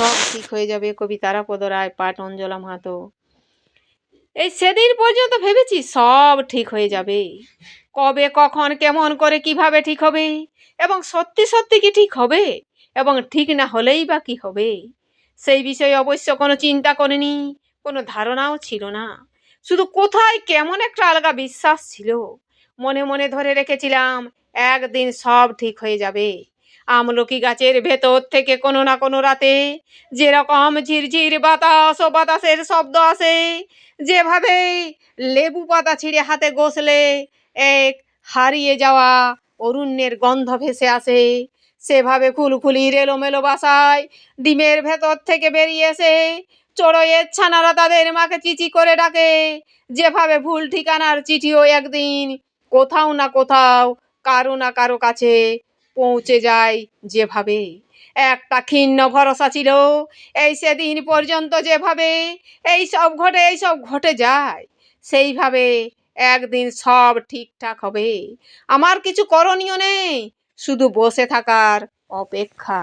সব ঠিক হয়ে যাবে। কবি তারাপদ রায় পাঠ অঞ্জলা মাহাতো। এই সেদিন পর্যন্ত ভেবেছি সব ঠিক হয়ে যাবে। কবে, কখন, কেমন করে, কীভাবে ঠিক হবে? এবং সত্যি সত্যি কি ঠিক হবে? এবং ঠিক না হলেই বা কি হবে? সেই বিষয়ে অবশ্য কোনো চিন্তা করিনি, কোনো ধারণাও ছিল না। শুধু কোথায় কেমন একটা আলগা বিশ্বাস ছিল। মনে মনে ধরে রেখেছিলাম, একদিন সব ঠিক হয়ে যাবে। আমলকি গাছের ভেতর থেকে কোনো না কোনো রাতে যেরকম ঝিরঝির বাতাস ও বাতাসের শব্দ আসে, যেভাবেই লেবু পাতা ছিঁড়ে হাতে ঘষলে এক হারিয়ে যাওয়া অরণ্যের গন্ধ ভেসে আসে। সেভাবে ফুলফুলির এলোমেলো বাসায় ডিমের ভেতর থেকে বেরিয়ে এসে চড়ইয়ের ছানারা তাদের মাকে চিচি করে ডাকে, যেভাবে ভুল ঠিকানার চিঠিও একদিন কোথাও না কোথাও কারও না কারও কাছে পৌঁছে যায় যেভাবে। একটা ক্ষীণ ভরসা ছিল, এই সেদিন পর্যন্ত যেভাবে, এই সব ঘটে, এই সব ঘটে যায়, সেইভাবে একদিন সব ঠিকঠাক হবে। আমার কিছু করণীয় নেই, শুধু বসে থাকার অপেক্ষা।